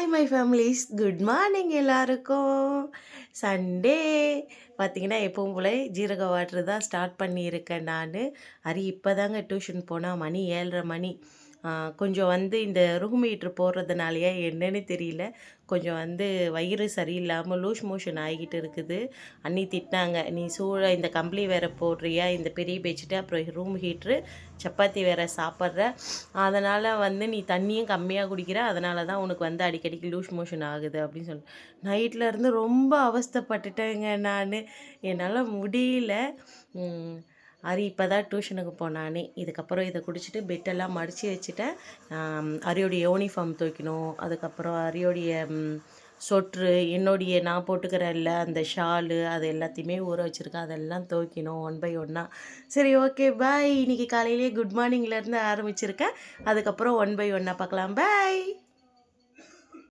Hi my families good morning எல்லாருக்கும். Sunday பார்த்தீங்கன்னா எப்பவும் போல ஜீரக வாட்டர் தான் ஸ்டார்ட் பண்ணியிருக்கேன் நான். அரி இப்போ தாங்க டியூஷன் போனால் மணி ஏழரை மணி. கொஞ்சம் வந்து இந்த ரூம் ஹீட்ரு போடுறதுனாலயா என்னன்னு தெரியல. கொஞ்சம் வந்து வயிறு சரியில்லாமல் லூஸ் மோஷன் ஆகிக்கிட்டு இருக்குது. அண்ணி திட்டினாங்க நீ சூழ இந்த கம்பளி வேற போடுறியா? இந்த பெரிய பெட்ஷீட்டு அப்புறம் ரூம் ஹீட்ரு சப்பாத்தி வேற சாப்பிட்ற. அதனால் வந்து நீ தண்ணியும் கம்மியாக குடிக்கிற. அதனால தான் உனக்கு வந்து அடிக்கடிக்கு லூஸ் மோஷன் ஆகுது அப்படின்னு சொல்லி நைட்டில் இருந்து ரொம்ப அவஸ்தைப்பட்டுட்டேங்க நான். என்னால் முடியல. அரி இப்போ தான் டியூஷனுக்கு போனானே. இதுக்கப்புறம் இதை குடிச்சிட்டு பெட்டெல்லாம் மடித்து வச்சுட்டேன். அரியோடைய யூனிஃபார்ம் துவைக்கணும். அதுக்கப்புறம் அரியோடைய சொற்று சொட்ரு என்னுடைய நான் போட்டுக்கிறேன்ல அந்த ஷாலு அது எல்லாத்தையுமே ஊற வச்சுருக்கேன். அதெல்லாம் துவைக்கணும் ஒன் பை ஒன்னாக சரி ஓகே பாய் இன்றைக்கி காலையிலேயே குட் மார்னிங்லேருந்து ஆரம்பிச்சிருக்கேன். அதுக்கப்புறம் ஒன் பை ஒன்னாக பார்க்கலாம். பாய்